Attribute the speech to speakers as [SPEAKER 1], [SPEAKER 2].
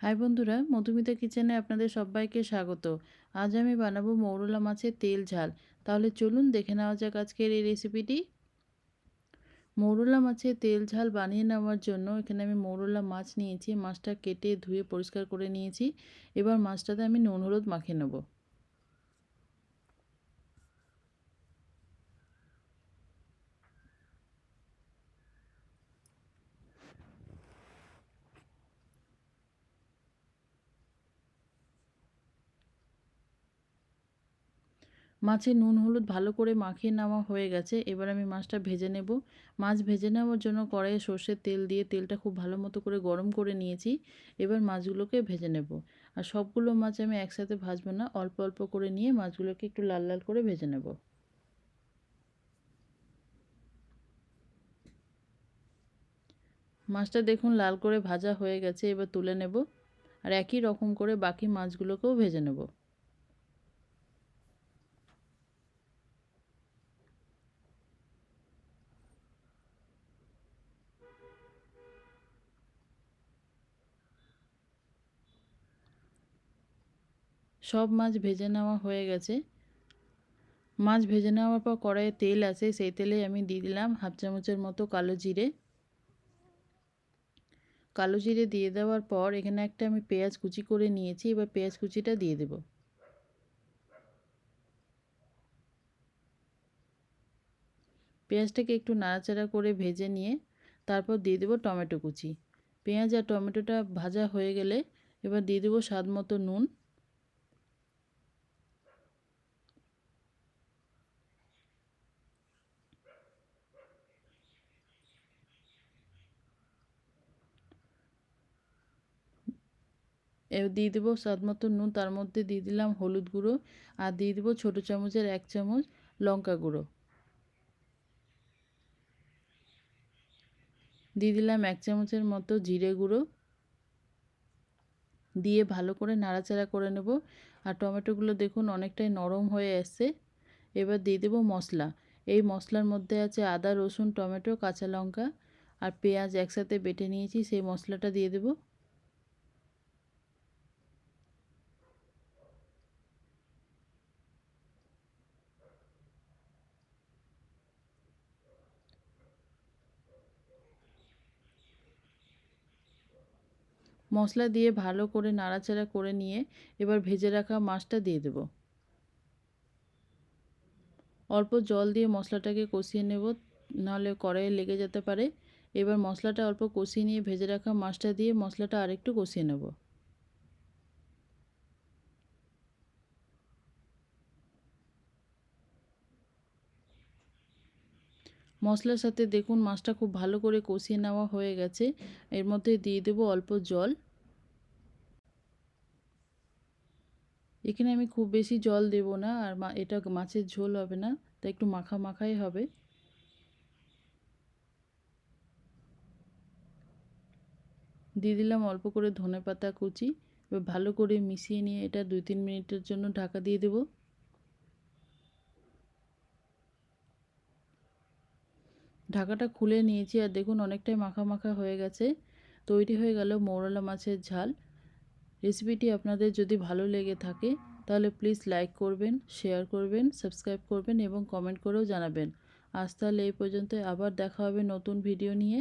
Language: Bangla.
[SPEAKER 1] হাই বন্ধুরা, মধুমিতা কিচেনে আপনাদের সবাইকে স্বাগত। আজ আমি বানাবো মৌরলা মাছের তেল ঝাল। তাহলে চলুন দেখে নেওয়া যাক আজকের এই রেসিপিটি মৌরলা মাছের তেল ঝাল বানিয়ে নেওয়ার জন্য এখানে আমি মৌরলা মাছ নিয়েছি। মাছটা কেটে ধুয়ে পরিষ্কার করে নিয়েছি। এবার মাছটাতে আমি নুন, হলুদ মাখিয়ে নেব। মাছে নুন, হলুদ ভালো করে মাখিয়ে নেওয়া হয়ে গেছে। এবার আমি মাছটা ভেজে নেব। মাছ ভেজে নেওয়ার জন্য কড়াইয়ে সর্ষের তেল দিয়ে তেলটা খুব ভালো মতো করে গরম করে নিয়েছি। এবার মাছগুলোকে ভেজে নেব। আর সবগুলো মাছ আমি একসাথে ভাজবো না, অল্প অল্প করে নিয়ে মাছগুলোকে একটু লাল লাল করে ভেজে নেব। মাছটা দেখুন লাল করে ভাজা হয়ে গেছে, এবার তুলে নেব। আর একই রকম করে বাকি মাছগুলোকেও ভেজে নেব। সব মাছ ভেজে নেওয়া হয়ে গেছে। মাছ ভেজে নেওয়ার পর কড়াইয়ে তেল আছে, সেই তেলে আমি দিয়ে দিলাম হাফ চামচের মতো কালো জিরে। কালো জিরে দিয়ে দেওয়ার পর এখানে একটা আমি পেঁয়াজ কুচি করে নিয়েছি, এবার পেঁয়াজ কুচিটা দিয়ে দেব। পেঁয়াজটাকে একটু নাড়াচাড়া করে ভেজে নিয়ে তারপর দিয়ে দেবো টমেটো কুচি। পেঁয়াজ আর টমেটোটা ভাজা হয়ে গেলে এবার দিয়ে দেবো স্বাদ মতো নুন। দিয়ে দেবো স্বাদ মতো নুন, তার মধ্যে দিয়ে দিলাম হলুদ গুঁড়ো আর দিয়ে দেবো ছোটো চামচের এক চামচ লঙ্কা গুঁড়ো। দিয়ে দিলাম এক চামচের মতো জিরে গুঁড়ো। দিয়ে ভালো করে নাড়াচাড়া করে নেব। আর টমেটোগুলো দেখুন অনেকটাই নরম হয়ে এসছে। এবার দিয়ে দেবো মশলা। এই মশলার মধ্যে আছে আদা, রসুন, টমেটো, কাঁচা লঙ্কা আর পেঁয়াজ একসাথে বেটে নিয়েছি, সেই মশলাটা দিয়ে দেবো। মশলা দিয়ে ভালো করে নাড়াচাড়া করে নিয়ে এবার ভেজে রাখা মাছটা দিয়ে দেব। অল্প জল দিয়ে মশলাটাকে কষিয়ে নেব, নাহলে কড়াইয়ে লেগে যেতে পারে। এবার মশলাটা অল্প কষিয়ে নিয়ে ভেজে রাখা মাছটা দিয়ে মশলাটা আরেকটু কষিয়ে নেব। মশলার সাথে দেখুন মাছটা খুব ভালো করে কষিয়ে নেওয়া হয়ে গেছে। এর মধ্যে দিয়ে দেবো অল্প জল। এখানে আমি খুব বেশি জল দেব না, আর এটা মাছের ঝোল হবে না, তাই একটু মাখা মাখাই হবে। দিয়ে দিলাম অল্প করে ধনে পাতা কুচি ভালো করে মিশিয়ে নিয়ে এটা দুই তিন মিনিটের জন্য ঢাকা দিয়ে দেবো। ঢাকাটা খুলে নিয়েছি আর দেখুন অনেকটাই মাখা মাখা হয়ে গেছে। তৈরি হয়ে গেল মৌরলা মাছের ঝাল। রেসিপিটি আপনাদের যদি ভালো লেগে থাকে, তাহলে প্লিজ লাইক করবেন শেয়ার করবেন সাবস্ক্রাইব করবেন এবং কমেন্ট করেও জানাবেন। আজ তাহলে এই পর্যন্ত আবার দেখা হবে নতুন ভিডিও নিয়ে।